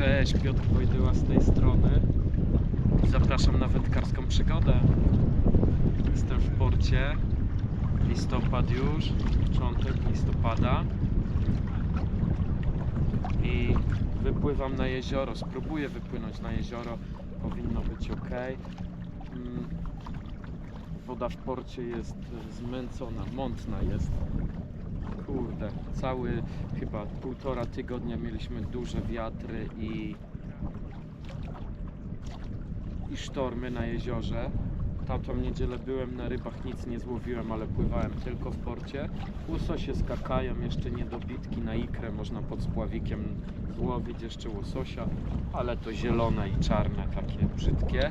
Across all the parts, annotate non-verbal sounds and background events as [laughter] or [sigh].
Cześć, Piotr Wojdyła z tej strony. Zapraszam na wędkarską przygodę. Jestem w porcie. Listopad już, początek listopada. I wypływam na jezioro. Spróbuję wypłynąć na jezioro. Powinno być ok. Mm, Woda w porcie jest zmęcona, mątna jest. Kurde, cały chyba półtora tygodnia mieliśmy duże wiatry i i sztormy na jeziorze. Tamtą niedzielę byłem na rybach, nic nie złowiłem, ale pływałem tylko w porcie. Łososie skakają, jeszcze nie dobitki na ikrę, można pod spławikiem złowić jeszcze łososia, ale to zielone i czarne, takie brzydkie.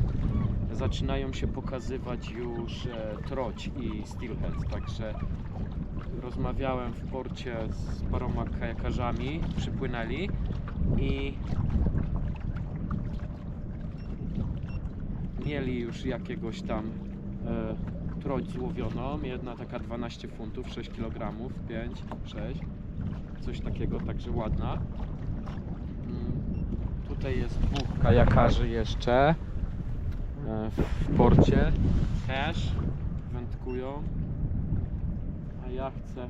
Zaczynają się pokazywać już e, troć i steelhead, także rozmawiałem w porcie z paroma kajakarzami, przypłynęli i mieli już jakiegoś tam e, troć złowioną, jedna taka 12 funtów, 6 kg, 5, 6, coś takiego, także ładna. Mm, Tutaj jest dwóch kajakarzy jeszcze w porcie, też wędkują, a ja chcę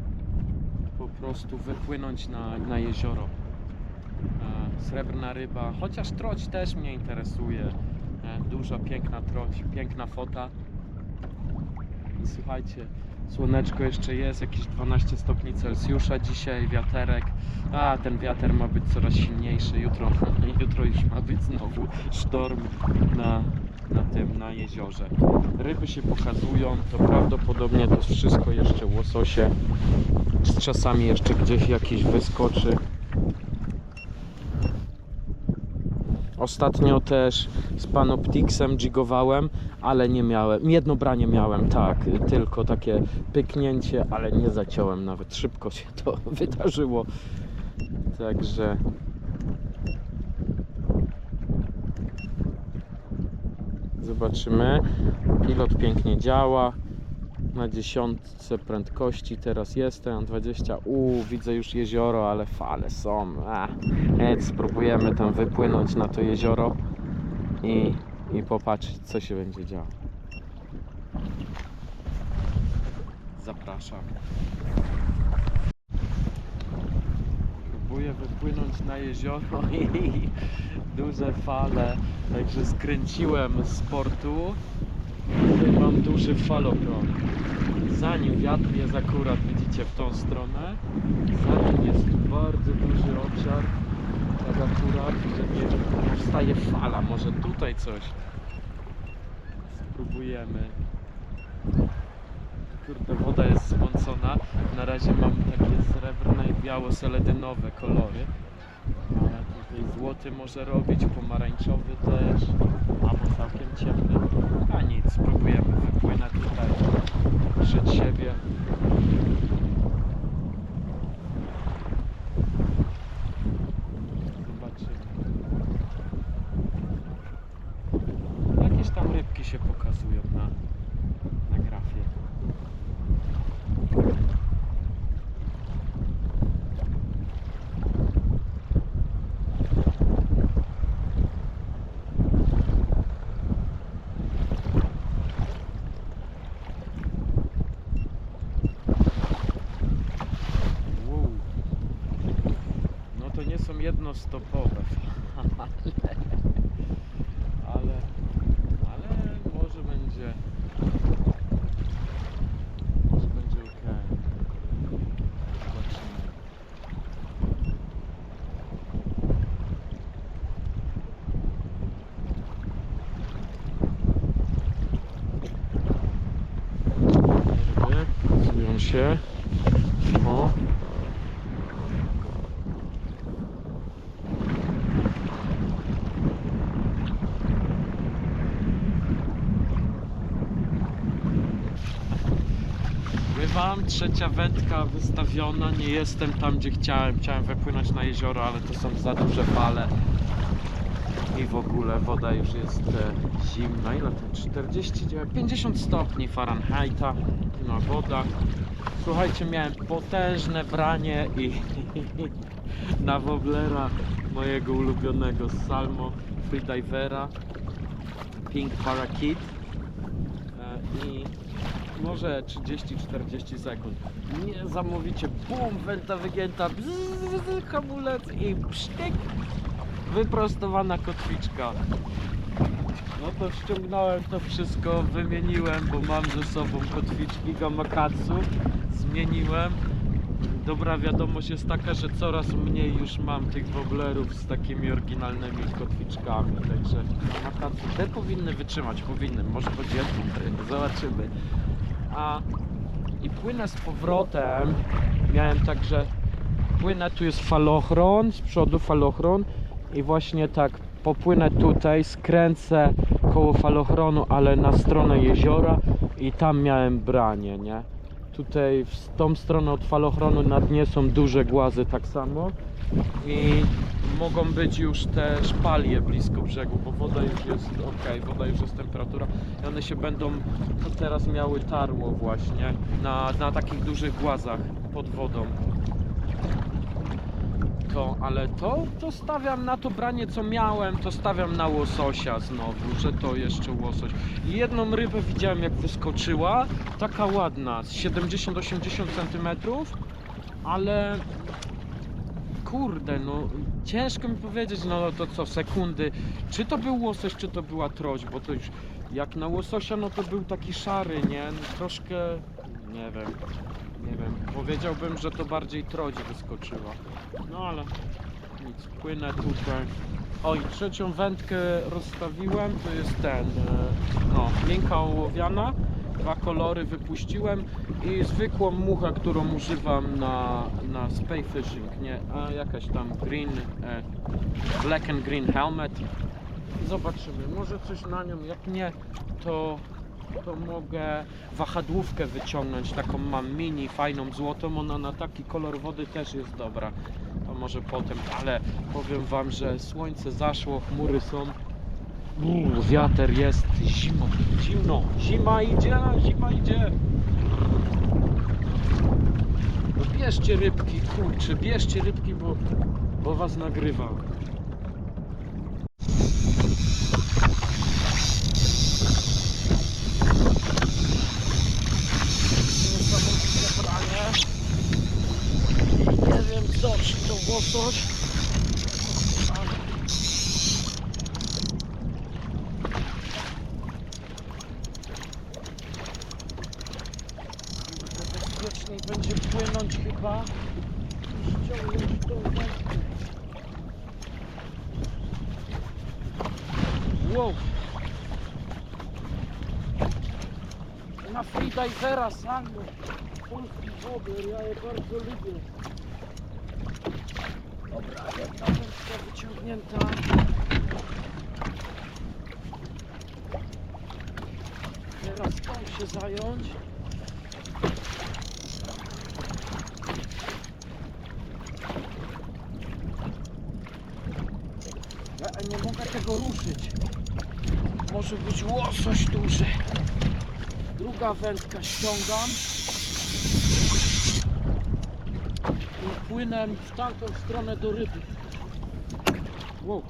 po prostu wypłynąć na, na jezioro. E, Srebrna ryba, chociaż troć też mnie interesuje. E, Duża, piękna troć, piękna fota. I słuchajcie, słoneczko jeszcze jest, jakieś 12 stopni Celsjusza dzisiaj, wiaterek. A, ten wiater ma być coraz silniejszy. Jutro, [laughs] jutro już ma być znowu sztorm na, na tym, na jeziorze. Ryby się pokazują, to prawdopodobnie to wszystko jeszcze łososie. Z czasami jeszcze gdzieś jakiś wyskoczy. Ostatnio też z Panoptixem jigowałem, ale nie miałem. Jedno branie miałem, tak, tylko takie pyknięcie, ale nie zaciąłem nawet. Szybko się [laughs] to wydarzyło. Także. Zobaczymy. Pilot pięknie działa. Na dziesiątce prędkości teraz jestem, 20. Uuu, widzę już jezioro, ale fale są. Więc spróbujemy tam wypłynąć na to jezioro i, i popatrzeć, co się będzie działo. Zapraszam. Próbuję wypłynąć na jezioro [laughs] i duże fale, także skręciłem z portu. Mam duży falokron. Za nim wiatr jest akurat, widzicie, w tą stronę. Za nim jest bardzo duży obszar. Tak akurat, że nie powstaje fala. Może tutaj coś spróbujemy. Kurde, woda jest zmącona. Na razie mam takie srebrne i biało-seledynowe kolory. Ale tutaj złoty może robić, pomarańczowy też, albo całkiem ciemny. A nic, spróbujemy wypłynąć tutaj przed siebie. Zobaczymy. Jakieś tam rybki się pokazują na, na grafie. Wow. No to nie są jednostopowe, ale, ale, ale może będzie, może będzie ok. Zobaczymy. Ryby pokazują się. O. Bywam, trzecia wędka wystawiona, nie jestem tam gdzie chciałem, chciałem wypłynąć na jezioro, ale to są za duże fale i w ogóle woda już jest e, zimna. Ile to? 49, 50 stopni Fahrenheita na woda. Słuchajcie, miałem potężne branie i [laughs] na woblera mojego ulubionego Salmo freedivera Pink Parakeet E, i może 30-40 sekund. Niesamowicie bum, węta wygięta, bzz, hamulec i psztyk, wyprostowana kotwiczka. No to ściągnąłem to wszystko, wymieniłem, bo mam ze sobą kotwiczki Gamakatsu, zmieniłem. Dobra wiadomość jest taka, że coraz mniej już mam tych woblerów z takimi oryginalnymi kotwiczkami, także Gamakatsu te powinny wytrzymać, powinny, może dziecku, zobaczymy. A i płynę z powrotem, miałem także, płynę, tu jest falochron, z przodu falochron. I właśnie tak popłynę tutaj, skręcę koło falochronu, ale na stronę jeziora i tam miałem branie, nie? Tutaj w tą stronę od falochronu na dnie są duże głazy tak samo i mogą być już te szpalie blisko brzegu, bo woda już jest ok, woda już jest temperatura i one się będą teraz miały tarło właśnie na, na takich dużych głazach pod wodą to, ale to, to stawiam na to branie co miałem, to stawiam na łososia znowu, że to jeszcze łosoś. I jedną rybę widziałem jak wyskoczyła, taka ładna, z 70-80 cm, ale kurde, no ciężko mi powiedzieć, no to co, sekundy, czy to był łosoś, czy to była troć, bo to już jak na łososia, no to był taki szary, nie, no, troszkę, nie wiem, nie wiem, powiedziałbym, że to bardziej troć wyskoczyła. No ale nic, płynę tutaj. O i trzecią wędkę rozstawiłem, to jest ten, e, no, miękka ołowiana. Dwa kolory wypuściłem i zwykłą muchę, którą używam na, na spay fishing, nie, a jakaś tam green, e, black and green helmet. Zobaczymy, może coś na nią, jak nie, to to mogę wahadłówkę wyciągnąć, taką mam mini, fajną, złotą, ona na taki kolor wody też jest dobra. To może potem, ale powiem wam, że słońce zaszło, chmury są. Uuu, wiater jest, zimno, zimno, zima idzie, zima idzie. Bierzcie rybki, kurczę, bierzcie rybki, bo, bo was nagrywam. Niesamowite branie. Nie wiem co, czy to łosoś. ale- Kurde, Bezpieczniej będzie płynąć chyba. i ściągnąć tą wędkę. Wow. Na freedivera salmo. Polski wobler, ja je bardzo lubię. Dobra, jedna wędka wyciągnięta. Teraz tą się zająć. Ja nie mogę tego ruszyć. Może być łosoś duży. Druga wędka ściągam. I płynę w tamtą stronę do ryby. Wow.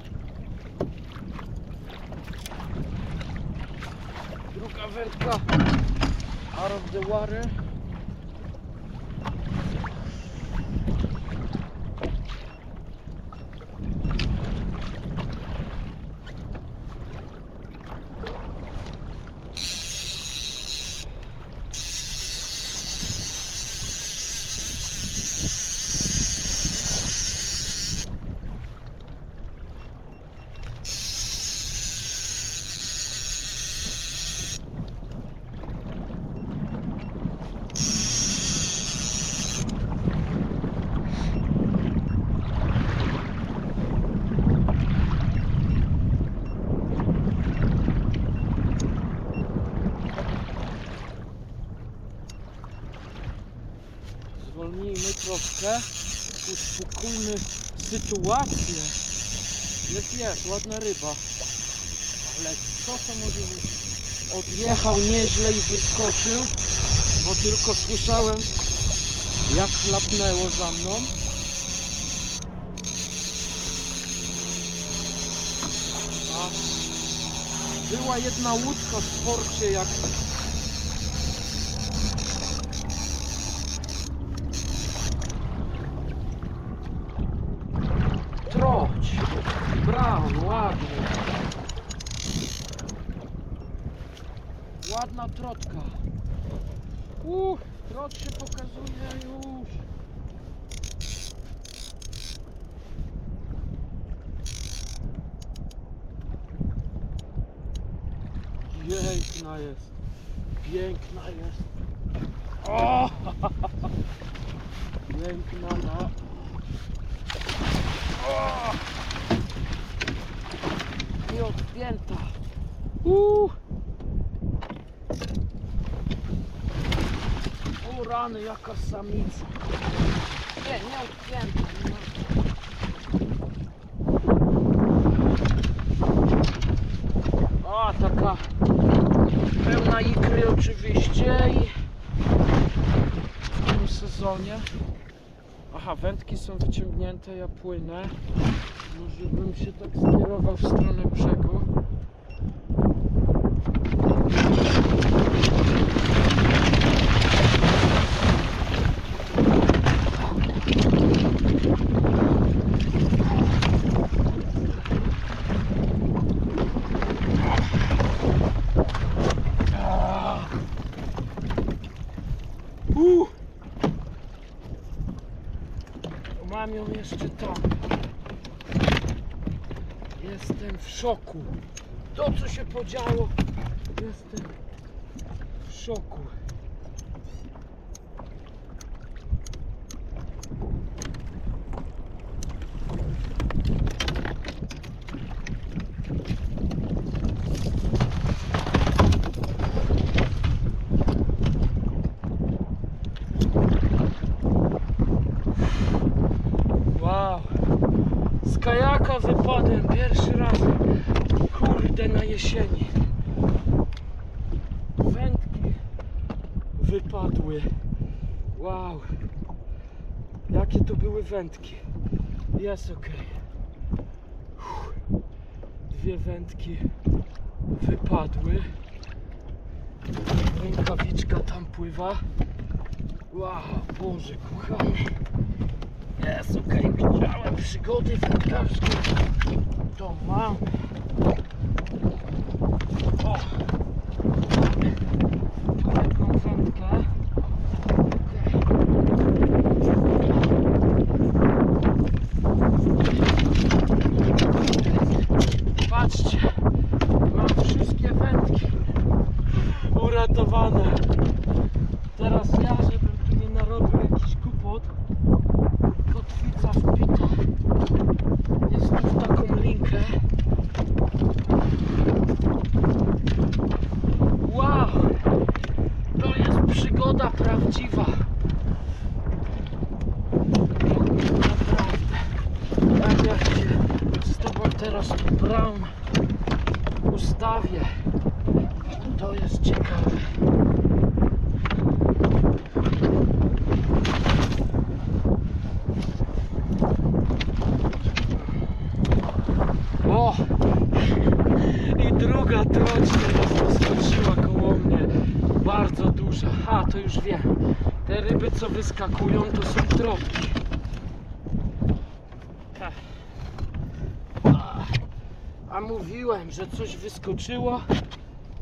Druga wędka out of the water. Troszkę, uspokójmy sytuację. Jest, jest, ładna ryba. Ale co to może być? Odjechał nieźle i wyskoczył, bo tylko słyszałem jak chlapnęło za mną. A była jedna łódka w porcie jak Troć, brown, ładny. Ładna trotka. Uff, trot się pokazuje już. Piękna jest. Piękna jest. O! Piękna na o! I odpięta. Uuu. O rany, jaka samica. Nie, nie odpięta. Nie ma. O, taka pełna ikry oczywiście i w tym sezonie. Aha, wędki są wyciągnięte, ja płynę. Może bym się tak skierował w stronę brzegu. Mam ją jeszcze tam. Jestem w szoku. To co się podziało. Jestem w szoku. Wow. Z kajaka wypadłem pierwszy raz. Kurde na jesieni. Wędki wypadły. Wow. Jakie to były wędki. Jest ok. Dwie wędki wypadły. Rękawiczka tam pływa. Wow, Boże kochany. Jest okej, widziałem przygody wędkarskie. To mam. O! Jedną wędkę. Okej. Patrzcie, mam wszystkie wędki uratowane. Teraz ja, żebym tu nie narobił jakiś kupot, kotwica wbita jest tu w taką linkę. Wow! To jest przygoda prawdziwa. Naprawdę. Jak ja się z tobą teraz brown ustawię. To jest ciekawe. O! I druga troć teraz wyskoczyła koło mnie. Bardzo duża. A, to już wiem. Te ryby, co wyskakują, to są trotki. Ech. A, A że coś wyskoczyło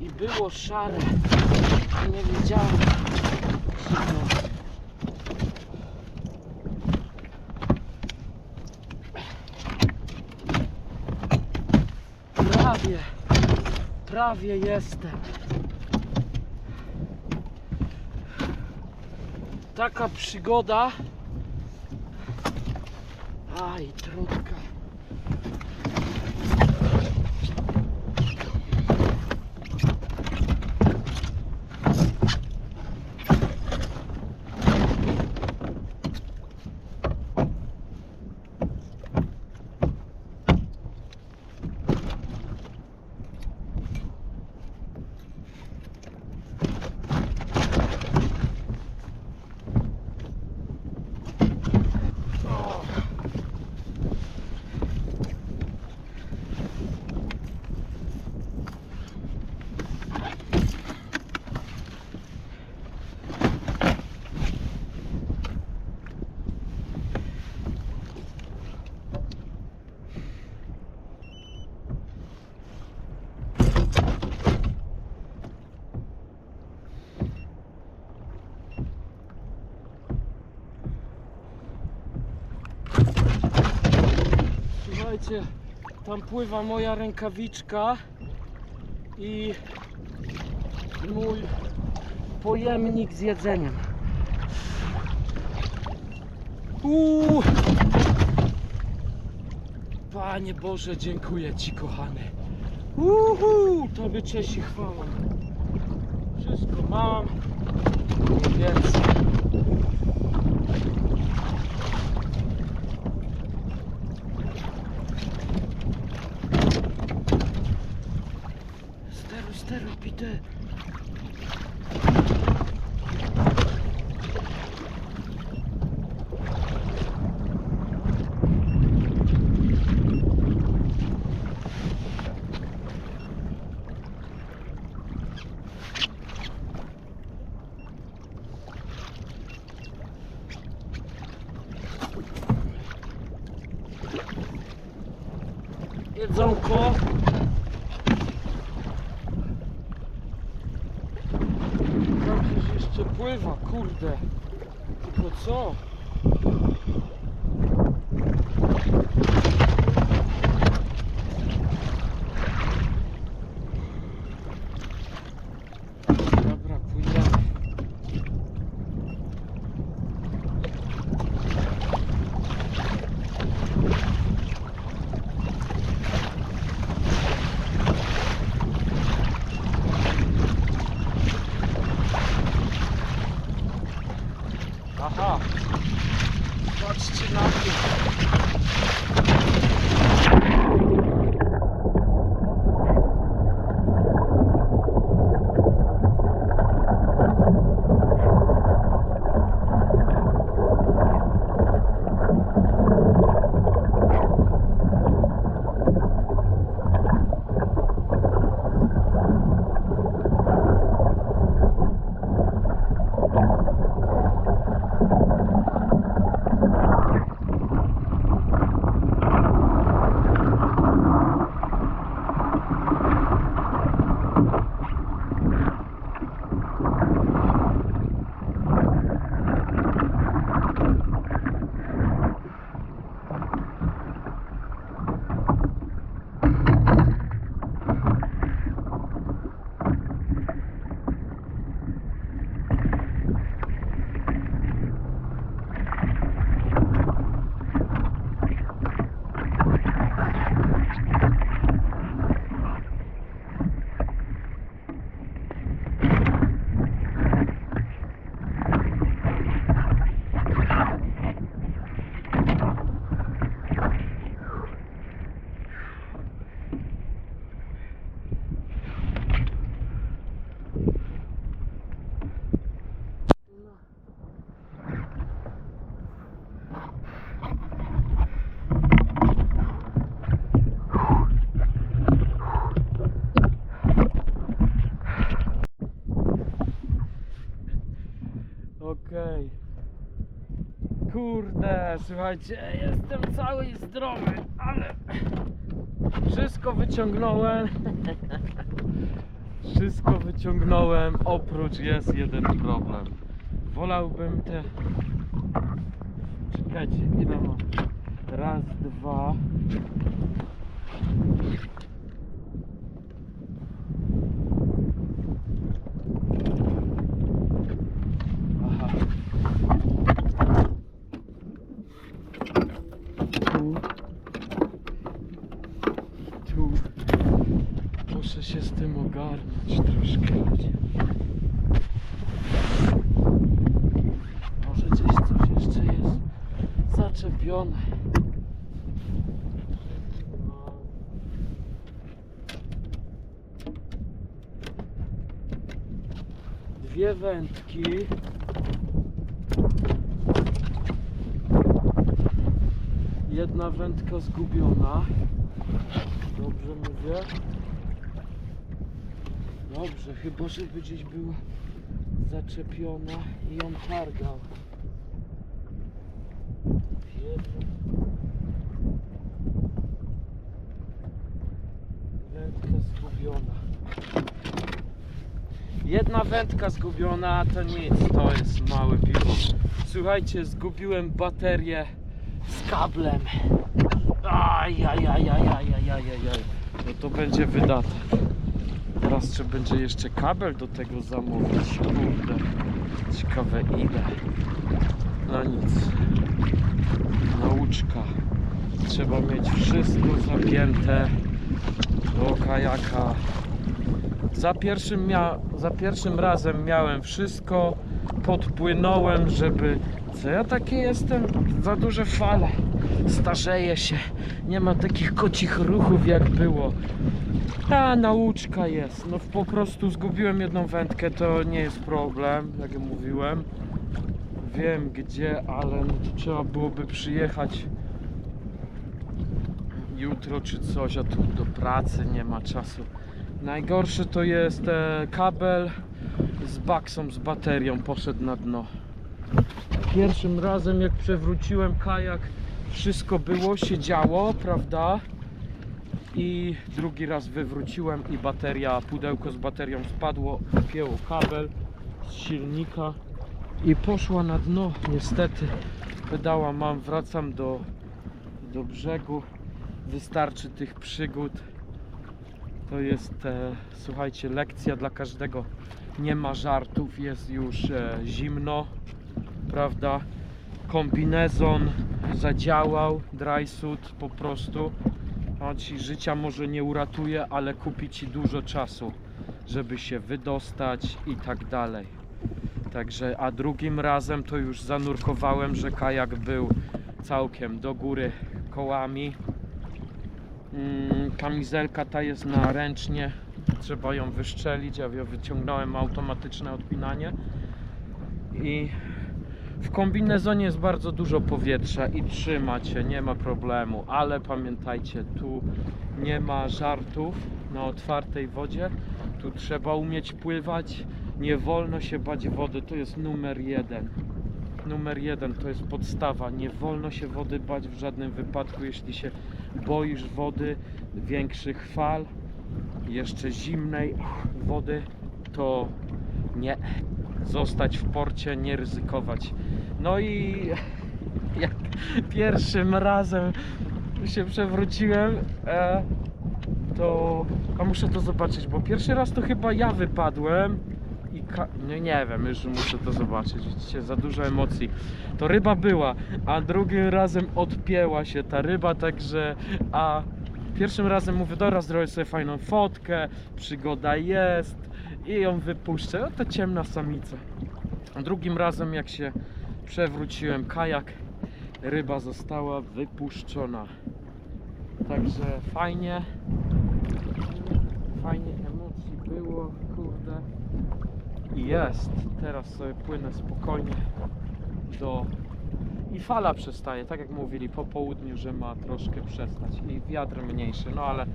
i było szare. Nie wiedziałem. Prawie, prawie jestem. Taka przygoda. Aj, trudka. Słuchajcie, tam pływa moja rękawiczka i mój pojemnik z jedzeniem. Uuu. Panie Boże, dziękuję Ci kochany. Uhu, Tobie cześć i chwała. Wszystko mam i więcej. Jedzonko. Tam gdzieś jeszcze pływa, kurde. Tylko co? Okej. Kurde, słuchajcie, jestem cały i zdrowy, ale wszystko wyciągnąłem. [laughs] Wszystko wyciągnąłem, oprócz jest jeden problem. Wolałbym te. Czekajcie, ile mam? Raz, dwa. Aha. Tu. Tu. Muszę się z tym ogarnąć troszkę. ludzie. Może gdzieś coś jeszcze jest zaczepione. No. Dwie wędki. Jedna wędka zgubiona. Dobrze mówię. Dobrze, chyba żeby gdzieś była zaczepiona i ją targał. Jedna wędka zgubiona to nic, to jest małe piwo. Słuchajcie, zgubiłem baterię z kablem. Aj, aj, aj, aj, aj, aj, aj, aj. No to będzie wydatek. Teraz trzeba będzie jeszcze kabel do tego zamówić? Kurde, ciekawe ile. No nic. Nauczka. Trzeba mieć wszystko zapięte do kajaka. Za pierwszym, mia- za pierwszym razem miałem wszystko. Podpłynąłem, żeby. Co ja taki jestem? Za duże fale. Starzeję się. Nie ma takich kocich ruchów jak było. Ta nauczka jest. No po prostu zgubiłem jedną wędkę, to nie jest problem, jak mówiłem. Wiem gdzie, ale no trzeba byłoby przyjechać jutro czy coś, a tu do pracy nie ma czasu. Najgorsze to jest e, kabel z baksą, z baterią poszedł na dno. Pierwszym razem jak przewróciłem kajak, wszystko było, się działo, prawda? I drugi raz wywróciłem i bateria, pudełko z baterią spadło, wypięło kabel z silnika i poszła na dno. Niestety pedała mam, wracam do, do brzegu. Wystarczy tych przygód. To jest, e, słuchajcie, lekcja dla każdego. Nie ma żartów, jest już e, zimno, prawda? Kombinezon zadziałał, dry suit po prostu. On ci życia może nie uratuje, ale kupi ci dużo czasu, żeby się wydostać i tak dalej. Także, a drugim razem to już zanurkowałem, że kajak był całkiem do góry kołami. Mm, kamizelka ta jest na ręcznie, trzeba ją wyszczelić, ja wyciągnąłem automatyczne odpinanie. I w kombinezonie jest bardzo dużo powietrza i trzyma nie ma problemu, ale pamiętajcie, tu nie ma żartów na otwartej wodzie, tu trzeba umieć pływać, nie wolno się bać wody, to jest numer jeden. Numer jeden to jest podstawa, nie wolno się wody bać w żadnym wypadku, jeśli się boisz wody, większych fal, jeszcze zimnej wody, to nie, zostać w porcie, nie ryzykować. No i [laughs] jak pierwszym razem się przewróciłem, e, to a muszę to zobaczyć, bo pierwszy raz to chyba ja wypadłem ka- nie, wiem, już muszę to zobaczyć, widzicie, za dużo emocji. To ryba była, a drugim razem odpięła się ta ryba, także a pierwszym razem mówię, dobra, zrobię sobie fajną fotkę, przygoda jest i ją wypuszczę, no to ciemna samica. A drugim razem jak się przewróciłem kajak, ryba została wypuszczona. Także fajnie, fajnie. I jest, teraz sobie płynę spokojnie do... I fala przestaje, tak jak mówili po południu, że ma troszkę przestać i wiatr mniejszy, no ale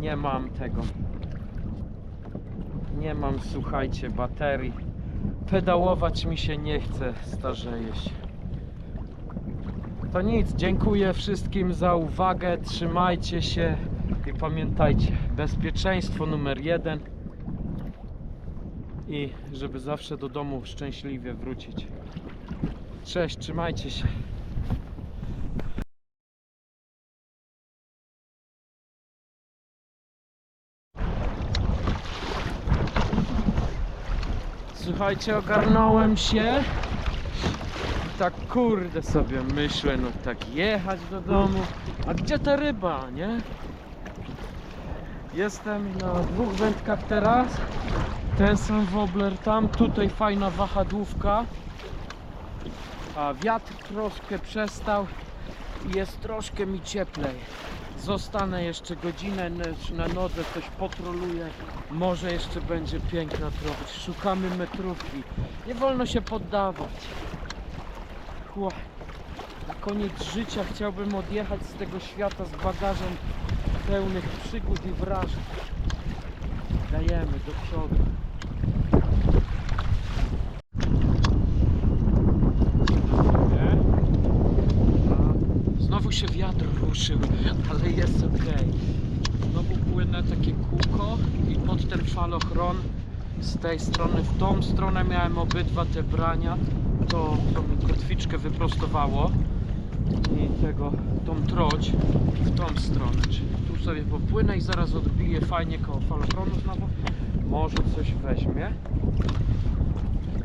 nie mam tego. Nie mam, słuchajcie, baterii. Pedałować mi się nie chce, starzeję się. To nic, dziękuję wszystkim za uwagę, trzymajcie się i pamiętajcie, bezpieczeństwo numer jeden i żeby zawsze do domu szczęśliwie wrócić. Cześć, trzymajcie się. Słuchajcie, ogarnąłem się. Tak kurde sobie myślę, no tak jechać do domu. A gdzie ta ryba, nie? Jestem na dwóch wędkach teraz. Ten sam wobbler tam, tutaj fajna wahadłówka. A wiatr troszkę przestał i jest troszkę mi cieplej. Zostanę jeszcze godzinę na- nodze, coś potroluję. Może jeszcze będzie piękna trochę. Szukamy metrówki. Nie wolno się poddawać. Ła. Na koniec życia chciałbym odjechać z tego świata z bagażem pełnych przygód i wrażeń. Dajemy do przodu. Znowu się wiatr ruszył, ale jest ok. Znowu płynę takie kółko i pod ten falochron z tej strony w tą stronę miałem obydwa te brania. To, to mi kotwiczkę wyprostowało. I tego, tą troć w tą stronę, czyli tu sobie popłynę i zaraz odbiję fajnie koło falochronu znowu. Może coś weźmie.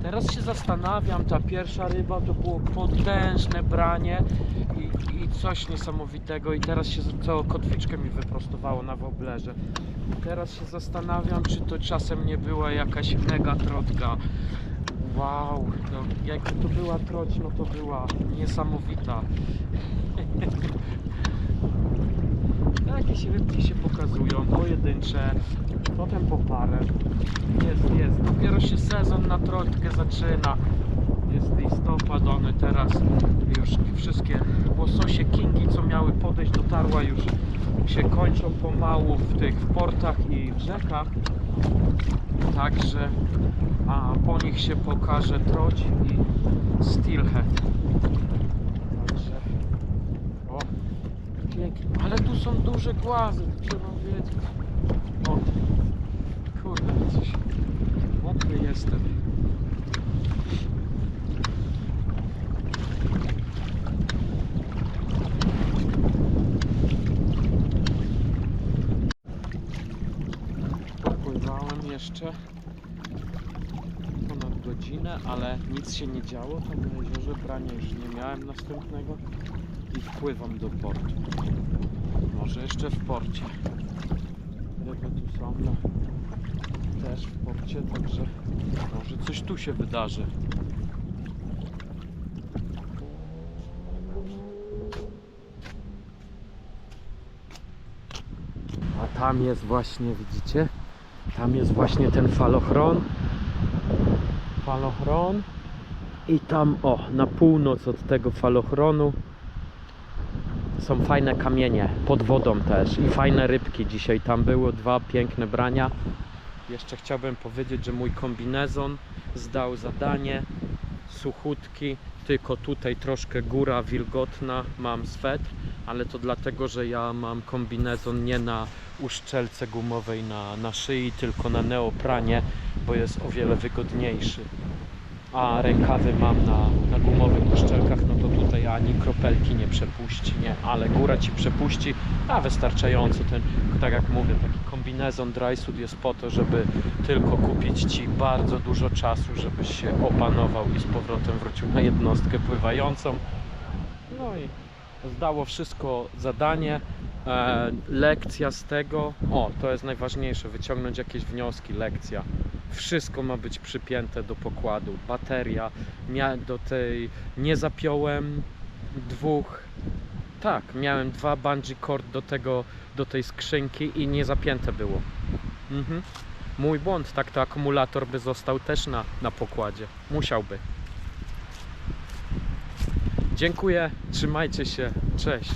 Teraz się zastanawiam, ta pierwsza ryba to było potężne branie i, i coś niesamowitego i teraz się całą kotwiczkę mi wyprostowało na woblerze. Teraz się zastanawiam, czy to czasem nie była jakaś mega trotka. Wow, no, jak to była troć, no to była niesamowita. [laughs] Jakieś rybki się pokazują, pojedyncze, potem po parę. Jest, jest. Dopiero się sezon na trojkę zaczyna. Jest listopad, one teraz już wszystkie łososie kingi, co miały podejść do tarła, już się kończą pomału w tych portach i rzekach. Także a po nich się pokaże troć i steelhead. Także o, pięknie. Ale tu są duże głazy, trzeba wiedzieć. O, kurde, coś mokry jestem. Popływałem jeszcze ponad godzinę, ale nic się nie działo tam na jeziorze, brania już nie miałem następnego i wpływam do portu. Może jeszcze w porcie. Ryby tu są, no, też w porcie, także może coś tu się wydarzy. A tam jest właśnie, widzicie? Tam jest właśnie ten falochron. Falochron. I tam, o, na północ od tego falochronu są fajne kamienie, pod wodą też i fajne rybki dzisiaj tam było, dwa piękne brania. Jeszcze chciałbym powiedzieć, że mój kombinezon zdał zadanie, suchutki, tylko tutaj troszkę góra wilgotna, mam swetr, ale to dlatego, że ja mam kombinezon nie na uszczelce gumowej na, na szyi, tylko na neopranie, bo jest o wiele wygodniejszy. A rękawy mam na, na gumowych uszczelkach, no to tutaj ani kropelki nie przepuści, nie, ale góra ci przepuści, a wystarczająco ten, tak jak mówię, taki kombinezon dry suit jest po to, żeby tylko kupić ci bardzo dużo czasu, żebyś się opanował i z powrotem wrócił na jednostkę pływającą. No i zdało wszystko zadanie. E, lekcja z tego, o to jest najważniejsze, wyciągnąć jakieś wnioski, lekcja. Wszystko ma być przypięte do pokładu. Bateria, do tej, nie zapiąłem dwóch, tak, miałem dwa bungee cord do tego, do tej skrzynki i nie zapięte było. Mhm. Mój błąd, tak to akumulator by został też na, na pokładzie. Musiałby. Dziękuję, trzymajcie się, cześć.